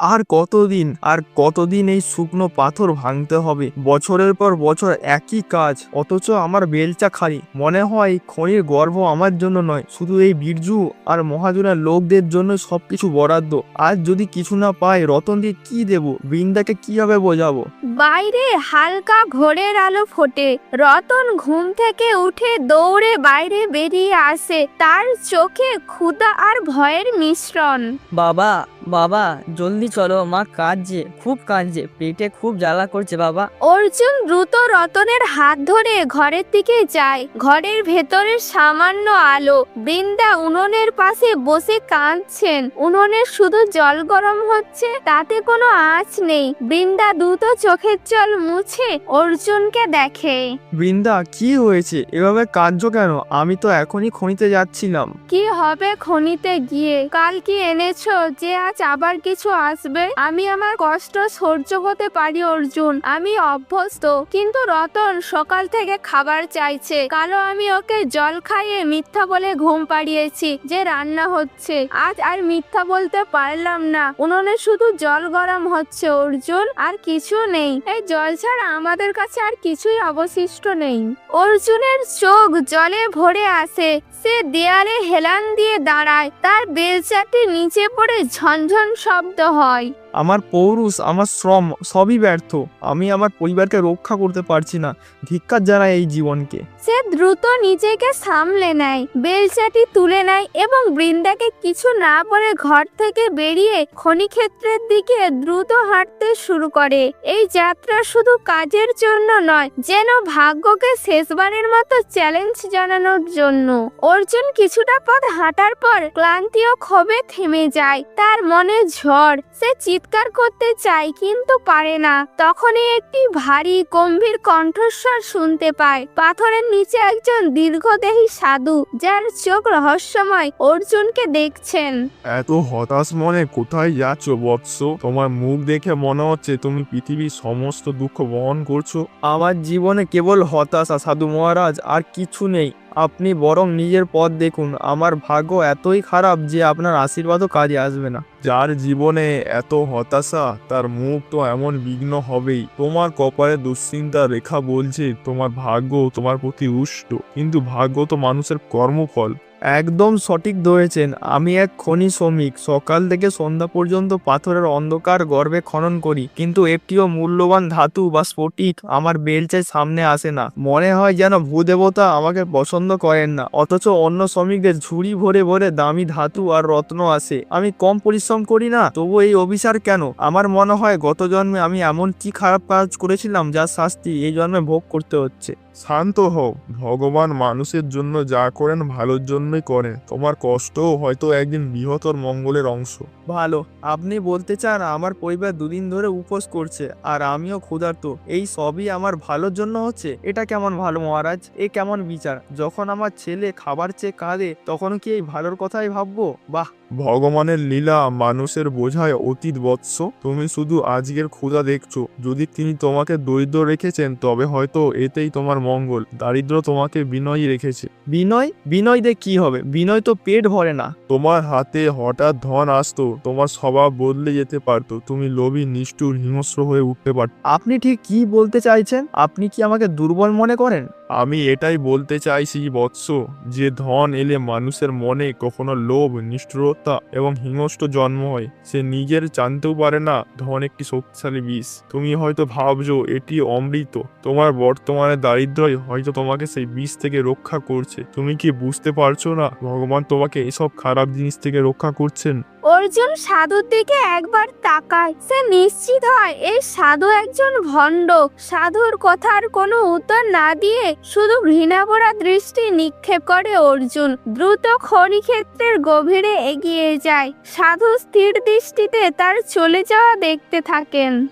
আর কতদিন আর কতদিন এই শুকনো পাথর ভাঙতে হবে? বছরের পর বছর একই কাজ অথচ আমার বেলচা খালি। মনে হয় খনির গর্ব আমার জন্য নয় শুধু এই বীরজু আর মহাজনের লোকদের জন্য সবকিছু বরাদ্দ। আজ যদি কিছু না পাই রতন দিয়ে কি দেব? বৃন্দাকে কীভাবে বোঝাবো? বাইরে হালকা ঘোরের আলো ফোটে। রতন ঘুম থেকে উঠে দৌড়ে বাইরে বেরিয়ে আসে। তার চোখে ক্ষুধা আর ভয়ের মিশ্রণ। বাবা বাবা জলদি চলো মা কাঁদছে খুব কাঁদছে পেটে খুব জ্বালা করছে বাবা। অর্জুন দ্রুত রতনের হাত ধরে ঘরের দিকে যায়। ঘরের ভেতরের সামান্য আলো বৃন্দা উনুনের পাশে বসে কাঁদছেন। উনুনের শুধু জল গরম হচ্ছে তাতে কোনো আঁচ নেই। বৃন্দা দ্রুত চোখের জল মুছে অর্জুনকে দেখে। বৃন্দা কি হয়েছে? এভাবে কাঁদছো কেন? আমি তো এখনই খনিতে যাচ্ছিলাম। কি হবে খনিতে গিয়ে? কাল কি এনেছো যে আজ আবার কিছু আসবে? আমি আমার কষ্ট সহ্য করতে পারি, অর্জুন। আমি অভ্যস্ত, কিন্তু রতন সকাল থেকে খাবার চাইছে। কালো আমি ওকে জল খাইয়ে মিথ্যা বলে ঘুম পাড়িয়েছি যে রান্না হচ্ছে। আজ আর মিথ্যা বলতে পারলাম না। উনুনে শুধু জল গরম হচ্ছে, অর্জুন। আর কিছু নেই। এই জল ছাড়া আমাদের কাছে আর কিছুই অবশিষ্ট নেই। অর্জুনের চোখ জলে ভরে আসে। সে দেয়ালে হেলান দিয়ে দাঁড়ায়। তার বেলচাটি নিচে পড়ে ঝনঝন শব্দ হয়। আমার পৌরুষ, আমার শ্রম সবই ব্যর্থ। আমি আমার পরিবারকে রক্ষা করতে পারছি না। ধিক্কার জানাই এই জীবনকে। সে দ্রুত নিজেকে সামলে নেয়, বেলচাটি তুলে নেয় এবং বৃন্দাকে কিছু না বলে ঘর থেকে বেরিয়ে খনিক্ষেত্রের দিকে দ্রুত হাঁটতে শুরু করে। এই যাত্রা শুধু কাজের জন্য নয়, যেন ভাগ্যকে শেষবারের মতো চ্যালেঞ্জ জানানোর জন্য। অর্জুন কিছুটা পথ হাঁটার পর ক্লান্তি ও ক্ষোভে থেমে যায়। তার মনে ঝড়, সে চিৎকার করতে চায় কিন্তু পারে না। তখনই একটি ভারী গম্ভীর কণ্ঠস্বর শুনতে পায়। পাথরের নিচে একজন দীর্ঘদেহী সাধু যার চোখ রহস্যময়। অর্জুনকে দেখছেন। এত হতাশ মনে কোথায় যাচ্ছ বৎস? তোমার মুখ দেখে মনে হচ্ছে তুমি পৃথিবীর সমস্ত দুঃখ বহন করছ। আমার জীবনে কেবল হতাশা সাধু মহারাজ আর কিছু নেই। আপনি বরং নিজের পথ দেখুন। আমার ভাগ্য এতই খারাপ যে আপনার আশীর্বাদও কাজে আসবে না। যার জীবনে এত হতাশা, তার মুখ তো এমন বিঘ্ন হবেই। তোমার কপালে দুশ্চিন্তা রেখা বলছে, তোমার ভাগ্য তোমার প্রতি উষ্ট কিন্তু ভাগ্য তো মানুষের কর্মফল। একদম সঠিক ধরেছেন। আমি এক খনি শ্রমিক। সকাল থেকে সন্ধ্যা পর্যন্ত পাথরের অন্ধকার গর্বে খনন করি। কিন্তু একটিও মূল্যবান ধাতু বা স্ফটিক আমার বেলচায় সামনে আসে না। মনে হয় যেন ভূদেবতা আমাকে পছন্দ করেন না। অথচ অন্য শ্রমিকদের ঝুড়ি ভরে ভরে দামি ধাতু আর রত্ন আসে। আমি কম পরিশ্রম করি না, তবু এই অভিসার কেন? আমার মনে হয় গত জন্মে আমি এমন কি খারাপ কাজ করেছিলাম যার শাস্তি এই জন্মে ভোগ করতে হচ্ছে। শান্ত হও। ভগবান মানুষের জন্য যা করেন ভালোর জন্যই করেন। তোমার কষ্টও হয়তো একদিন বৃহত্তর মঙ্গলের অংশ। ভালো। আপনি বলতে চান আমার পরিবার দুদিন ধরে উপোস করছে, আর আমিও ক্ষুধার্ত। এই সবই আমার ভালোর জন্য হচ্ছে? এটা কেমন ভালো, মহারাজ? এ কেমন বিচার? যখন আমার ছেলে খাবার চেয়ে কাঁদে, তখন কি এই ভালোর কথাই ভাববো? বাহ! ভগবানের লীলা মানুষের বোঝায় অতীত বৎস। তুমি শুধু আজকের ক্ষুধা দেখছ। যদি তিনি তোমাকে দরিদ্র রেখেছেন তবে হয়তো এতেই তোমার মঙ্গল। দারিদ্র তোমাকে বিনয়ী রেখেছে। বিনয়? বিনয় দিয়ে কি হবে? বিনয় তো পেট ভরে না। তোমার হাতে হঠাৎ ধন আসতো তোমার স্বভাব বদলে যেতে পারতো। তুমি লোভী নিষ্ঠুর হিংস্র হয়ে উঠতে পারত। আপনি ঠিক কি বলতে চাইছেন? আপনি কি আমাকে দুর্বল মনে করেন? আমি এটাই বলতে চাইছি বৎস, যে ধন এলে মানুষের মনে কখনো লোভ, নিষ্ঠুরতা এবং হিংস্র জন্ম হয়। সে নিজের জানতেও পারে না, ধন একটি শক্তিশালী বিষ তুমি হয়তো ভাবছ, এটি অমৃত। তোমার বর্তমানে দারিদ্র্যই হয়তো তোমাকে সেই বিষ থেকে রক্ষা করছে। তুমি কি বুঝতে পারছ না? ভগবান তোমাকে এসব খারাপ জিনিস থেকে রক্ষা করছেন। অর্জুন সাধুর দিকে একবার তাকায়। সে নিশ্চিত হয়, এই সাধু একজন ভণ্ড সাধুর কথার কোনো উত্তর না দিয়ে শুধু ঘৃণাভরা দৃষ্টি নিক্ষেপ করে অর্জুন, দ্রুত খনিক্ষেত্রের গভীরে এগিয়ে যায়। সাধু স্থির দৃষ্টিতে তার চলে যাওয়া দেখতে থাকেন।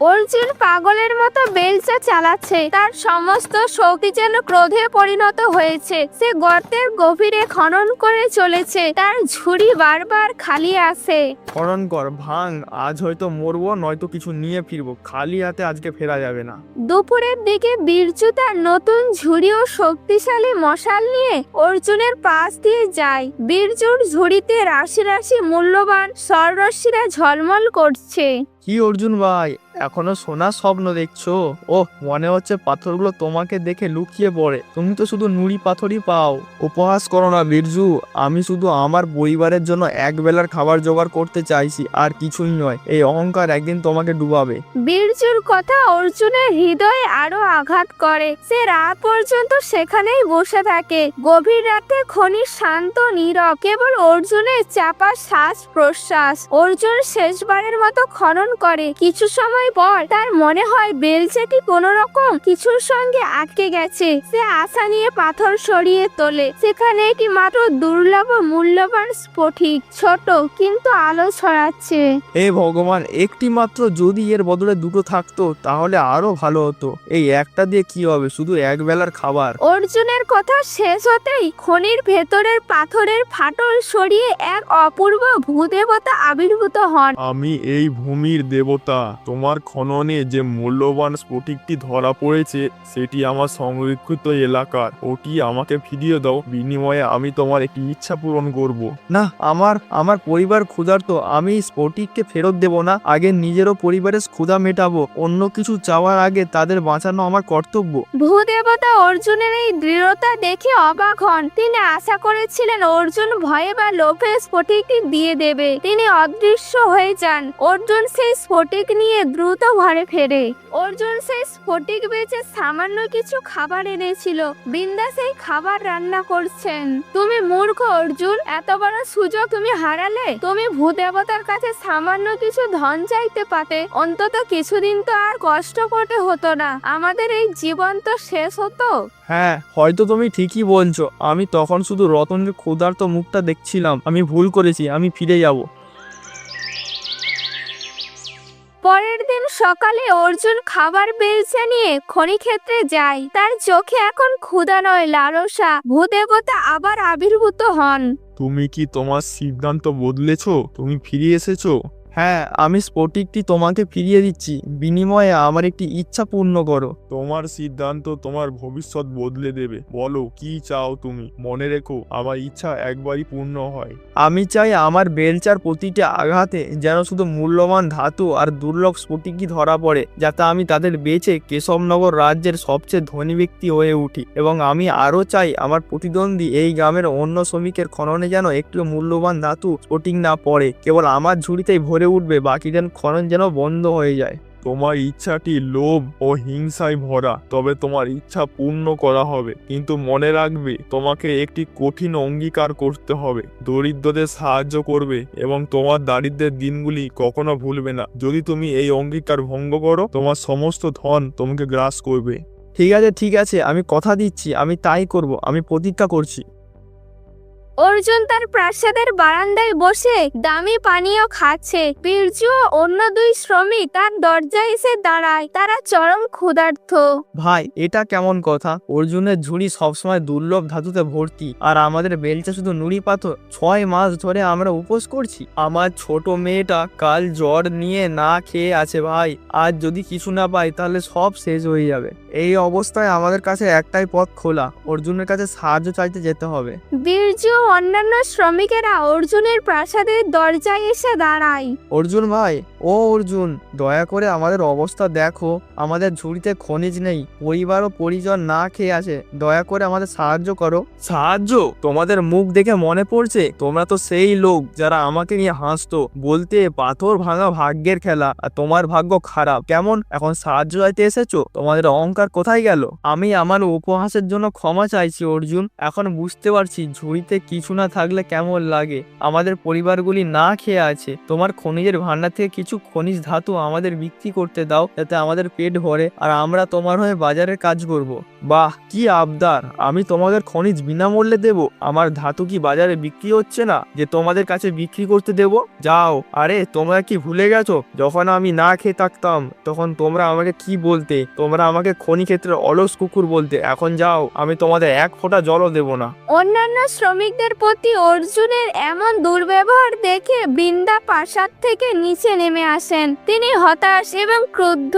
অর্জুন পাগলের মতো বেলচা চালাচ্ছে। তার সমস্ত শক্তি যেন ক্রোধে পরিণত হয়েছে। সে গর্তের গভীরে খনন করে চলেছে। তার ঝুড়ি বারবার খালি আসে খনন কর ভাঙ। আজ হয়তো মরবো নয়তো কিছু নিয়ে ফিরবো। খালি হাতে আজকে ফেরা যাবে না। দুপুরের দিকে বীরজু তার নতুন ঝুড়ি ও শক্তিশালী মশাল নিয়ে অর্জুনের পাশ দিয়ে যায়। বীরজুর ঝুড়িতে রাশি রাশি মূল্যবান স্বররশ্মিরা ঝলমল করছে। কি অর্জুন ভাই এখনও সোনার স্বপ্ন দেখছ? ও মনে হচ্ছে পাথরগুলো তোমাকে দেখে লুকিয়ে পড়ে। তুমি তো শুধু নুড়ি পাথরই পাও। উপহাস করো না বীরজু আমি শুধু আমার পরিবারের জন্য এক বেলার খাবার জোগাড় করতে চাইছি আর কিছুই নয় এই অহংকার একদিন তোমাকে ডুবাবে। বীরজুর কথা অর্জুনের হৃদয়ে আরও আঘাত করে। সে রাত পর্যন্ত সেখানেই বসে থাকে। গভীর রাতে খনি শান্ত নীরব কেবল অর্জুনের চাপা শ্বাস প্রশ্বাস। অর্জুন শেষবারের মতো খনন করে। কিছু সময় পর তার মনে হয় বেলচাটি কোন রকম কিছুর সঙ্গে আটকে গেছে। সে আশা নিয়ে পাথর সরিয়ে তোলে। সেখানে একটি মাত্র দুর্লভ মূল্যবান স্ফটিক ছোট কিন্তু আলো ছড়াচ্ছে। এ ভগবান একটি মাত্র যদি এর বদলে দুটো থাকতো তাহলে আরও ভালো হতো। এই একটা দিয়ে কি হবে? শুধু এক বেলার খাবার। অর্জুনের কথা শেষ হতেই খনির ভেতরের পাথরের ফাটল সরিয়ে এক অপূর্ব ভূদেবতা আবির্ভূত হন। আমি এই ভূমির দেবতা তোমার খননে যে মূল্যবান স্ফটিকটি ধরা পড়েছে সেটি আমার সংরক্ষিত এলাকার। ওটি আমাকে ফিরিয়ে দাও। বিনিময়ে আমি তোমার একটি ইচ্ছা পূরণ করব। না আমার আমার পরিবার ক্ষুধার্ত। আমি স্ফটিককে ফেরত দেব না। আগে নিজেরও পরিবারের ক্ষুধা মেটাবো। অন্য কিছু চাওয়ার আগে তাদের বাঁচানো আমার কর্তব্য। ভূদেবতা অর্জুনের এই দৃঢ়তা দেখে অবাক হন। তিনি আশা করেছিলেন অর্জুন ভয়ে বা লোভে স্ফটিকটি দিয়ে দেবে। তিনি অদৃশ্য হয়ে যান। অর্জুন সেই স্ফটিক নিয়ে দ্রুত ঘরে ফেরে। অর্জুন সেই স্ফটিক বেচে সামান্য কিছু খাবার এনেছিল। বৃন্দা সেই খাবার রান্না করছেন। তুমি মূর্খ অর্জুন, এত বড় সুযোগ তুমি হারালে? তুমি ভূদেবতার কাছে সামান্য কিছু ধন চাইতে পাতে অন্তত কিছুদিন তো আর কষ্ট করতে হতো না। আমাদের এই জীবন তো শেষ হতো। হ্যাঁ হয়তো তুমি ঠিকই বলছো। আমি তখন শুধু রতনের ক্ষুধার্ত মুখটা দেখছিলাম। আমি ভুল করেছি, আমি ফিরে যাব। পরের দিন সকালে অর্জুন খাবার বেলচে নিয়ে খনিক্ষেত্রে যায়। তার চোখে এখন ক্ষুধা নয়, লালসা। ভূদেবতা আবার আবির্ভূত হন। তুমি কি তোমার সিদ্ধান্ত বদলেছো? তুমি ফিরে এসেছ? হ্যাঁ আমি স্পটিকটি তোমাকে ফিরিয়ে দিচ্ছি। বিনিময়ে আমার একটি ইচ্ছা পূর্ণ করো। তোমার সিদ্ধান্ত তোমার ভবিষ্যৎ বদলে দেবে। বলো কি চাও তুমি? মনে রেখো আমার ইচ্ছা একবারই পূর্ণ হয়। আমি চাই আমার বেলচার প্রতিটি আঘাতে যেন শুধু মূল্যবান ধাতু আর দুর্লভ স্ফটিকই ধরা পড়ে যাতে আমি তাদের বেচে কেশবনগর রাজ্যের সবচেয়ে ধনী ব্যক্তি হয়ে উঠি। এবং আমি আরও চাই আমার প্রতিদ্বন্দ্বী এই গ্রামের অন্য শ্রমিকের খননে যেন একটু মূল্যবান ধাতু স্ফটিক না পড়ে। কেবল আমার ঝুড়িতেই ভরে উঠবে বাকি যেন খনন যেন বন্ধ হয়ে যায়। তোমার ইচ্ছাটি লোভ ও হিংসায় ভরা তবে তোমার ইচ্ছা পূর্ণ করা হবে। কিন্তু মনে রাখবে তোমাকে একটি কঠিন অঙ্গীকার করতে হবে। দরিদ্রদের সাহায্য করবে এবং তোমার দারিদ্রের দিনগুলি কখনো ভুলবে না। যদি তুমি এই অঙ্গীকার ভঙ্গ করো তোমার সমস্ত ধন তোমাকে গ্রাস করবে। ঠিক আছে ঠিক আছে আমি কথা দিচ্ছি আমি তাই করব আমি প্রতিজ্ঞা করছি। অর্জুন তার প্রাসাদের বারান্দায় বসে দামি পানীয় খাচ্ছে। বীরজু ও অন্য দুই শ্রমিক তার দরজায় এসে দাঁড়ায়। তারা চরম ক্ষুধার্ত। ভাই এটা কেমন কথা? অর্জুনের ঝুড়ি সবসময় দুর্লভ ধাতুতে ভর্তি আর আমাদের বেলচা শুধু নুড়ি পাথর। ছয় মাস ধরে আমরা উপোস করছি। আমার ছোট মেয়েটা কাল জ্বর নিয়ে না খেয়ে আছে ভাই। আজ যদি কিছু না পাই তাহলে সব শেষ হয়ে যাবে। এই অবস্থায় আমাদের কাছে একটাই পথ খোলা। অর্জুনের কাছে সাহায্য চাইতে যেতে হবে। বীরজু ও অন্যান্য শ্রমিকেরা অর্জুনের প্রাসাদের দরজায় এসে দাঁড়ায়। অর্জুন ভাই ও অর্জুন দয়া করে আমাদের অবস্থা দেখো। আমাদের ঝুড়িতে খনিজ নেই পরিবার ও পরিজন না খেয়ে আছে। দয়া করে আমাদের সাহায্য করো। সাহায্য? তোমাদের মুখ দেখে মনে পড়ছে? তোমরা তো সেই লোক যারা আমাকে নিয়ে হাসতো। বলতে পাথর ভাঙা ভাগ্যের খেলা আর তোমার ভাগ্য খারাপ। কেমন? এখন সাহায্য চাইতে এসেছ? তোমাদের অহংকার কোথায় গেল? আমি আমার উপহাসের জন্য ক্ষমা চাইছি অর্জুন। এখন বুঝতে পারছি ঝুড়িতে কি কিছু না থাকলে কেমন লাগে? আমাদের পরিবারগুলি না খেয়ে আছে। তোমার খনিজের ভান্ডার থেকে কিছু খনিজ ধাতু আমাদের বিক্রি করতে দাও, যাতে আমাদের পেট ভরে, আর আমরা তোমার হয়ে বাজারে কাজ করব। বাহ, কি আবদার! আমি তোমাদের খনিজ বিনামূল্যে দেব। আমার ধাতু কি বাজারে বিক্রি হচ্ছে না, যে তোমাদের কাছে বিক্রি করতে দেব? যাও। আরে, তোমরা কি ভুলে গেছো? যখন আমি না খেয়ে থাকতাম, তখন তোমরা আমাকে কি বলতে? তোমরা আমাকে খনি ক্ষেত্রে অলস কুকুর বলতে। এখন যাও, আমি তোমাদের এক ফোঁটা জলও দেবো না। অন্যান্য শ্রমিকদের প্রতি অর্জুনের এমন দুর্ব্যবহার দেখে বৃন্দা প্রাসাদ থেকে নিচে নেমে আসেন। তিনি হতাশ এবং ক্রুদ্ধ।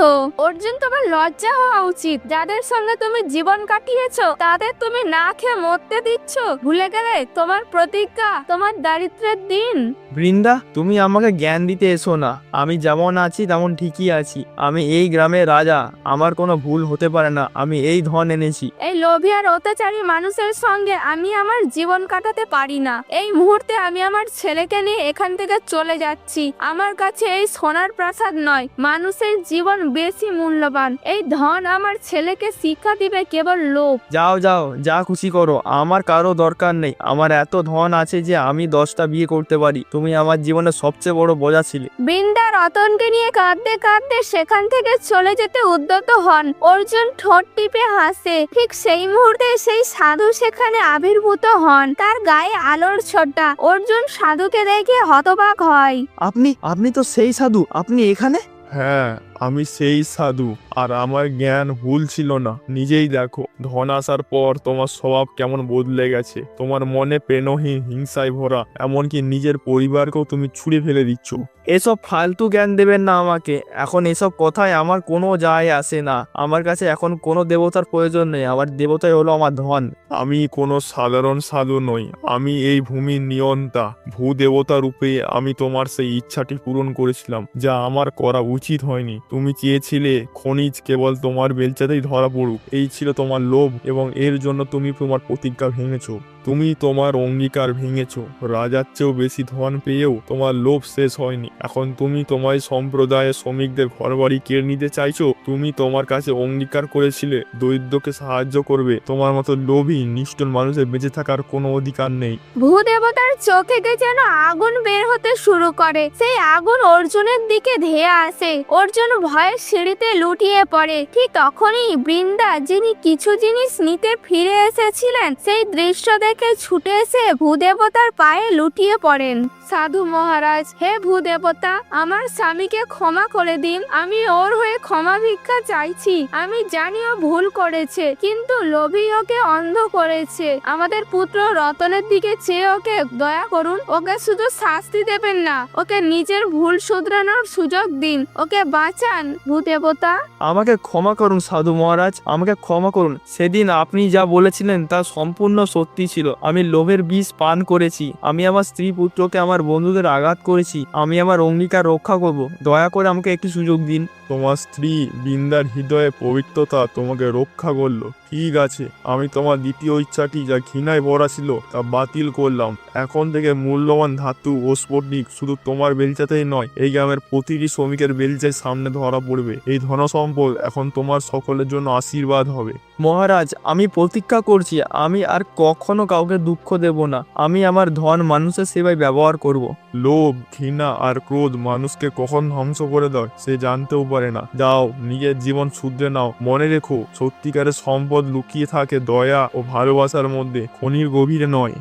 অর্জুন তোমার লজ্জা হওয়া উচিত। যাদের সঙ্গে তুমি জীবন কাটিয়েছ তাদের তুমি না খেয়ে মরতে দিচ্ছ। ভুলে গেলে তোমার প্রতিজ্ঞা তোমার দারিদ্রের দিন। বৃন্দা তুমি আমাকে জ্ঞান দিতে এসো না। আমি যেমন আছি তেমন ঠিকই আছি। আমি এই গ্রামের রাজা। আমার কোনো ভুল হতে পারে না। আমি এই ধন এনেছি। এই লোভী আর অত্যাচারী মানুষের সঙ্গে আমি আমার জীবন কাটাতে পারি না। এই মুহূর্তে আমি আমার ছেলেকে নিয়ে এখান থেকে চলে যাচ্ছি। আমার কাছে এই সোনার প্রাসাদ নয় মানুষের জীবন বেশি মূল্যবান। এই ধন আমার ছেলেকে শিক্ষা দিবে কেবল লোভ। যাও যাও যা খুশি করো। আমার কারও দরকার নেই। আমার এত ধন আছে যে আমি দশটা বিয়ে করতে পারি। তুমি আমার জীবনের সবচেয়ে বড় বোঝা ছিলে। বৃন্দা রতনকে নিয়ে কাঁদতে কাঁদতে সেখান থেকে চলে যেতে উদ্যত হন। অর্জুন ঠোঁট টিপে হাসে। ঠিক সেই মুহূর্তে সেই সাধু সেখানে আবির্ভূত হন। তার গায়ে আলোর ছটা। অর্জুন সাধুকে দেখে হতবাক হয়। আপনি আপনি তো সেই সাধু। আপনি এখানে? হ্যাঁ। আমি সেই সাধু আর আমার জ্ঞান ভুল ছিল না। নিজেই দেখো ধন আসার পর তোমার স্বভাব কেমন বদলে গেছে। তোমার মনে প্রেণহীন হিংসায় ভরা এমনকি নিজের পরিবারকেও তুমি ছুঁড়ে ফেলে দিচ্ছ। এসব ফালতু জ্ঞান দেবেন না আমাকে। এখন এসব কথায় আমার কোনো যায় আসে না। আমার কাছে এখন কোনো দেবতার প্রয়োজন নেই। আমার দেবতাই হলো আমার ধন। আমি কোনো সাধারণ সাধু নই। আমি এই ভূমির নিয়ন্তা। ভূদেবতা রূপে আমি তোমার সেই ইচ্ছাটি পূরণ করেছিলাম যা আমার করা উচিত হয়নি। তুমি চেয়েছিলে খনিজ কেবল তোমার বেলচাতেই ধরা পড়ুক। এই ছিল তোমার লোভ এবং এর জন্য তুমি তোমার প্রতিজ্ঞা ভেঙেছো। তুমি তোমার অঙ্গীকার ভেঙেছ। রাজার চেয়েও বেশি ধন পেয়েও তোমার লোভ শেষ হয়নি। এখন তুমি তোমার সম্প্রদায়ের শ্রমিকদের ঘরবাড়ি কেড়ে নিতে চাইছো? তুমি তোমার কাছে অঙ্গীকার করেছিলে, দরিদ্রকে সাহায্য করবে। তোমার মতো লোভী, নিষ্ঠুর মানুষের বেঁচে থাকার কোনো অধিকার নেই। ভূদেবতার চোখ থেকে যেন আগুন বের হতে শুরু করে। সেই আগুন অর্জুনের দিকে ধেয়ে আসে। অর্জুন ভয়ে সিঁড়িতে লুটিয়ে পড়ে। ঠিক তখনই বৃন্দা, যিনি কিছু জিনিস নিতে ফিরে এসেছিলেন, সেই দৃশ্য দেখে ছুটে এসে ভূদেবতার পায়ে লুটিয়ে পড়েন। সাধু মহারাজ, হে ভূদেবতা, আমার স্বামীকে ক্ষমা করে দিন। আমি ওর হয়ে ক্ষমা ভিক্ষা চাইছি। আমি জানিও ভুল করেছে, কিন্তু লোভী ওকে অন্ধ করেছে। আমাদের পুত্র রতনের দিকে চেয়ে ওকে দয়া করুন। ওকে শুধু শাস্তি দেবেন না, ওকে নিজের ভুল শুধরানোর সুযোগ দিন। ওকে বাঁচান, ভূদেবতা। আমাকে ক্ষমা করুন সাধু মহারাজ, আমাকে ক্ষমা করুন। সেদিন আপনি যা বলেছিলেন তা সম্পূর্ণ সত্যি ছিল। আমি লোভের বিষ পান করেছি। আমি আমার স্ত্রী পুত্রকে আমার বন্ধুদের আঘাত করেছি। আমি আমার অঙ্গীকার রক্ষা করব। দয়া করে আমাকে একটি সুযোগ দিন। তোমার স্ত্রী বৃন্দার হৃদয়ে পবিত্রতা তোমাকে রক্ষা করল। ঠিক আছে আমি তোমার দ্বিতীয় ইচ্ছাটি যা ঘৃণায় ভরা ছিল তা বাতিল করলাম। এখন থেকে মূল্যবান ধাতু ও স্ফটিক শুধু তোমার বেলচাতেই নয় এই গ্রামের প্রতিটি শ্রমিকের বেলচায় সামনে ধরা পড়বে। এই ধনসম্পদ এখন তোমার সকলের জন্য আশীর্বাদ হবে। মহারাজ আমি প্রতীক্ষা করছি আমি আর কখনো কাউকে দুঃখ দেব না। আমি আমার ধন মানুষের সেবায় ব্যবহার করব। লোভ ঘৃণা আর ক্রোধ মানুষকে কখন ধ্বংস করে দেয় সে জানতেও পারে। না। যাও, নিজের জীবন শুধরে নাও। মনে রেখো, সত্যিকারের সম্পদ লুকিয়ে থাকে দয়া ও ভালোবাসার মধ্যে। খনির গভীরে নয়।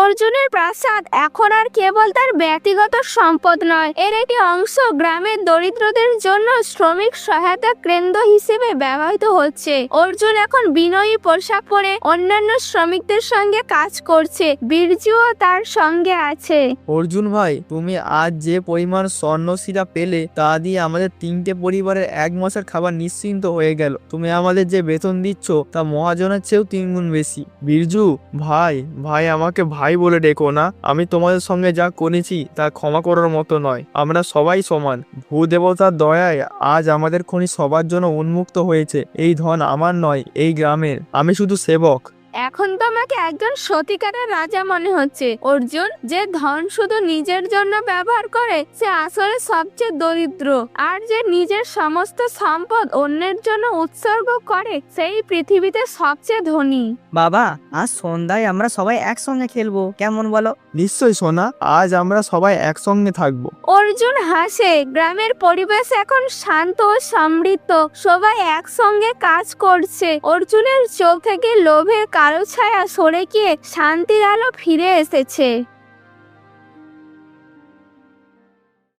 অর্জুনের প্রাসাদ এখন আর কেবল তার ব্যক্তিগত সম্পদ নয়। এর একটি অংশ গ্রামের দরিদ্রদের জন্য শ্রমিক সহায়তা কেন্দ্র হিসেবে ব্যবহৃত হচ্ছে। অর্জুন এখন বিনয়ী পোশাক পরে অন্যান্য শ্রমিকদের সঙ্গে কাজ করছে। বীরজুও তার সঙ্গে আছে। অর্জুন ভাই, তুমি আজ যে পরিমাণ স্বর্ণশিরা পেলে, তা দিয়ে আমাদের তিনটে পরিবারের এক মাসের খাবার নিশ্চিন্ত হয়ে গেল। তুমি আমাদের যে বেতন দিচ্ছ, তা মহাজনের চেয়েও তিনগুণ বেশি। বীরজু, ভাই ভাই আমাকে ভাই বলে ডেকো না, আমি তোমাদের সঙ্গে যা করেছি তা ক্ষমা করার মতো নয়। আমরা সবাই সমান। ভূদেবতার দয়ায় আজ আমাদের খনি সবার জন্য উন্মুক্ত হয়েছে। এই ধন আমার নয়, এই গ্রামের। আমি শুধু সেবক। এখন তো আমাকে একজন সত্যিকারের রাজা মনে হচ্ছে। অর্জুন যে ধন শুধু নিজের জন্য ব্যবহার করে সে আসলে সবচেয়ে দরিদ্র। আর যে নিজের সমস্ত সম্পদ অন্যের জন্য উৎসর্গ করে সেই পৃথিবীতে সবচেয়ে ধনী। বাবা আজ সন্ধ্যায় আমরা সবাই একসঙ্গে খেলব কেমন বলো? নিশ্চয়ই সোনা। আজ আমরা সবাই একসঙ্গে থাকব। অর্জুন হাসে গ্রামের পরিবেশ এখন শান্ত ও সমৃদ্ধ। সবাই একসঙ্গে কাজ করছে। অর্জুনের চোখ থেকে লোভের কালো ছায়া সরে গিয়ে শান্তির আলো ফিরে এসেছে।